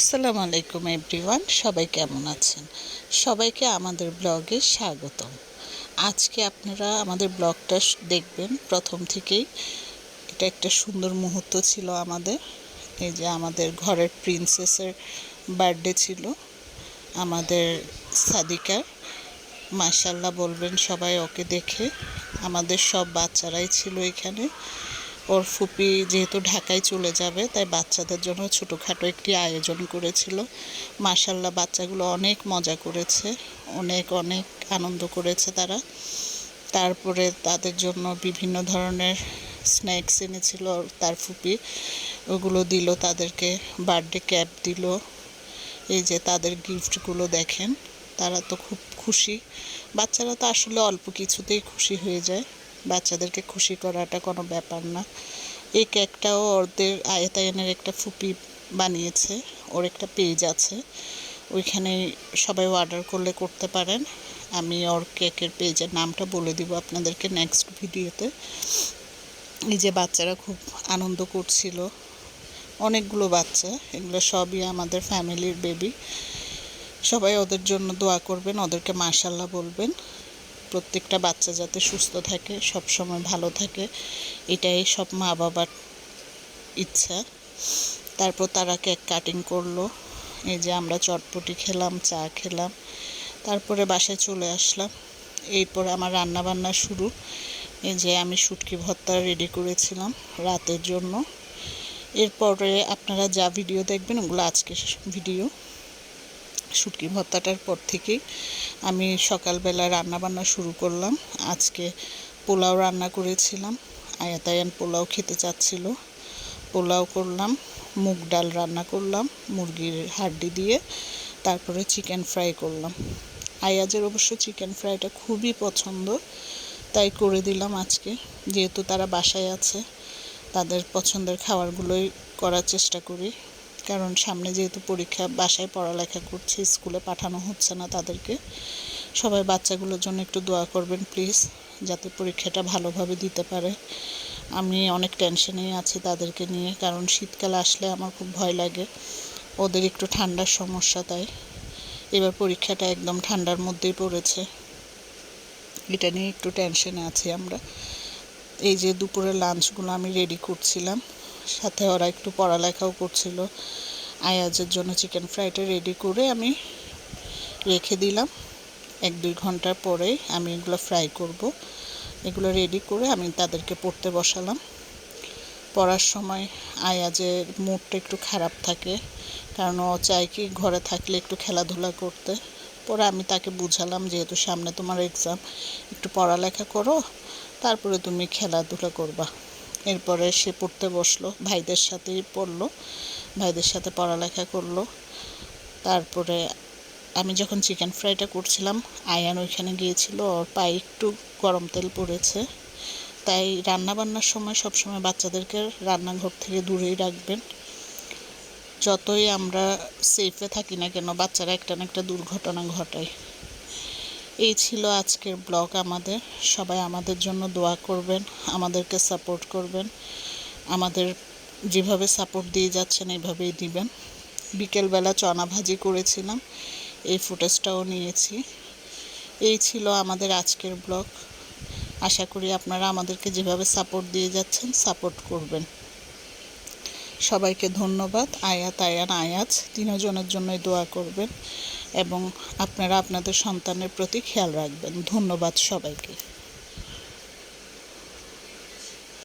আসসালামু আলাইকুম এভরিওয়ান, সবাই কেমন আছেন? সবাইকে আমাদের ব্লগে স্বাগতম। আজকে আপনারা আমাদের ব্লগটা দেখবেন। প্রথম থেকেই এটা একটা সুন্দর মুহূর্ত ছিল আমাদের। এই যে আমাদের ঘরের প্রিন্সেসের বার্থডে ছিল, আমাদের সাদিকার। মাশাল্লাহ বলবেন সবাই ওকে দেখে। আমাদের সব বাচ্চারাই ছিল এখানে। ওর ফুপি যেহেতু ঢাকায় চলে যাবে, তাই বাচ্চাদের জন্য ছোটোখাটো একটি আয়োজন করেছিল। মাশাল্লাহ বাচ্চাগুলো অনেক মজা করেছে, অনেক অনেক আনন্দ করেছে তারা। তারপরে তাদের জন্য বিভিন্ন ধরনের স্ন্যাক্স এনেছিল তার ফুপি। ওগুলো দিল, তাদেরকে বার্থডে ক্যাপ দিল। এই যে তাদের গিফটগুলো দেখেন, তারা তো খুব খুশি। বাচ্চারা তো আসলে অল্প কিছুতেই খুশি হয়ে যায়। বাচ্চাদেরকে খুশি করাটা কোনো ব্যাপার না। এই কেকটাও ওদের আয়তায়নের একটা ফুপি বানিয়েছে, ওর একটা পেজ আছে। ওইখানে সবাই অর্ডার করলে করতে পারেন। আমি ওর কেকের পেজের নামটা বলে দিব আপনাদেরকে নেক্সট ভিডিওতে। এই যে বাচ্চারা খুব আনন্দ করছিল। অনেকগুলো বাচ্চা, এগুলো সবই আমাদের ফ্যামিলির বেবি সবাই ওদের জন্য দোয়া করবেন, ওদেরকে মাশাল্লাহ বলবেন। প্রত্যেকটা বাচ্চা যাতে সুস্থ থাকে সব সময় ভালো থাকে, এটাই সব মা বাবার ইচ্ছা। তারপর তারা কেক কাটিং করল, এই যে আমরা চটপটি খেলাম, চা খেলাম, তারপরে বাসায় চলে আসলাম। এরপর আমার রান্না বান্না শুরু, এই যে আমি শুটকি ভর্তা রেডি করেছিলাম রাতের জন্য। এরপরে আপনারা যা ভিডিও দেখবেন ওগুলো আজকের ভিডিও শুটকি ভর্তাটার পর থেকেই আমি সকালবেলা রান্না বান্না শুরু করলাম। আজকে পোলাও রান্না করেছিলাম। আয়াতায়ান পোলাও খেতে চাচ্ছিল। পোলাও করলাম, মুগ ডাল রান্না করলাম, মুরগির হাড্ডি দিয়ে, তারপরে চিকেন ফ্রাই করলাম। আয়াজের অবশ্য চিকেন ফ্রাইটা খুবই পছন্দ, তাই করে দিলাম আজকে। যেহেতু তারা বাসায় আছে, তাদের পছন্দের খাবারগুলোই করার চেষ্টা করি। কারণ সামনে যেহেতু পরীক্ষা, বাসায় পড়ালেখা করছে, স্কুলে পাঠানো হচ্ছে না তাদেরকে। সবাই বাচ্চাগুলোর জন্য একটু দোয়া করবেন প্লিজ, যাতে পরীক্ষাটা ভালোভাবে দিতে পারে। আমি অনেক টেনশনেই আছি তাদেরকে নিয়ে, কারণ শীতকাল আসলে আমার খুব ভয় লাগে। ওদের একটু ঠান্ডার সমস্যা তাই। এবার পরীক্ষাটা একদম ঠান্ডার মধ্যেই পড়েছে। এটা নিয়ে একটু টেনশনে আছি আমরা। এই যে দুপুরের লাঞ্চগুলো আমি রেডি করছিলাম। সাথে ওরা একটু পড়ালেখাও করছিল। আয়াজের জন্য চিকেন ফ্রাইটা রেডি করে আমি রেখে দিলাম। এক দুই ঘণ্টার পরে আমি এগুলো ফ্রাই করব। এগুলো রেডি করে আমি তাদেরকে পড়তে বসালাম। পড়ার সময় আয়াজের মুডটা একটু খারাপ থাকে, কারণ ও চায় কি ঘরে থাকলে একটু খেলাধুলা করতে। পরে আমি তাকে বুঝালাম, যেহেতু সামনে তোমার এক্সাম একটু পড়ালেখা করো, তারপরে তুমি খেলাধুলা করবা। এরপরে সে পড়তে বসল, ভাইদের সাথেই পড়ল, ভাইদের সাথে পড়ালেখা করল। তারপরে আমি যখন চিকেন ফ্রাইটা করছিলাম, আয়ান ওইখানে গিয়েছিল, ওর পায়ে একটু গরম তেল পড়েছে। তাই রান্না বান্নার সময় সবসময় বাচ্চাদেরকে রান্নাঘর থেকে দূরেই রাখবেন। যতই আমরা সেফে থাকি না কেন, বাচ্চারা একটা না একটা দুর্ঘটনা ঘটায়। এই ছিল আজকের ব্লগ আমাদের। সবাই আমাদের জন্য দোয়া করবেন, আমাদেরকে সাপোর্ট করবেন, আমাদের যেভাবে সাপোর্ট দিয়ে যাচ্ছেন এইভাবেই দিবেন। বিকেলবেলা চনা ভাজি করেছিলাম, এই ফুটেজটাও নিয়েছি। এই ছিল আমাদের আজকের ব্লগ। আশা করি আপনারা আমাদেরকে যেভাবে সাপোর্ট দিয়ে যাচ্ছেন, সাপোর্ট করবেন। সবাইকে ধন্যবাদ। আয়াত, আয়ান, আয়াজ, তিনজনের জন্যই দোয়া করবেন। এবং আপনারা আপনাদের সন্তানের প্রতি খেয়াল রাখবেন। ধন্যবাদ সবাইকে।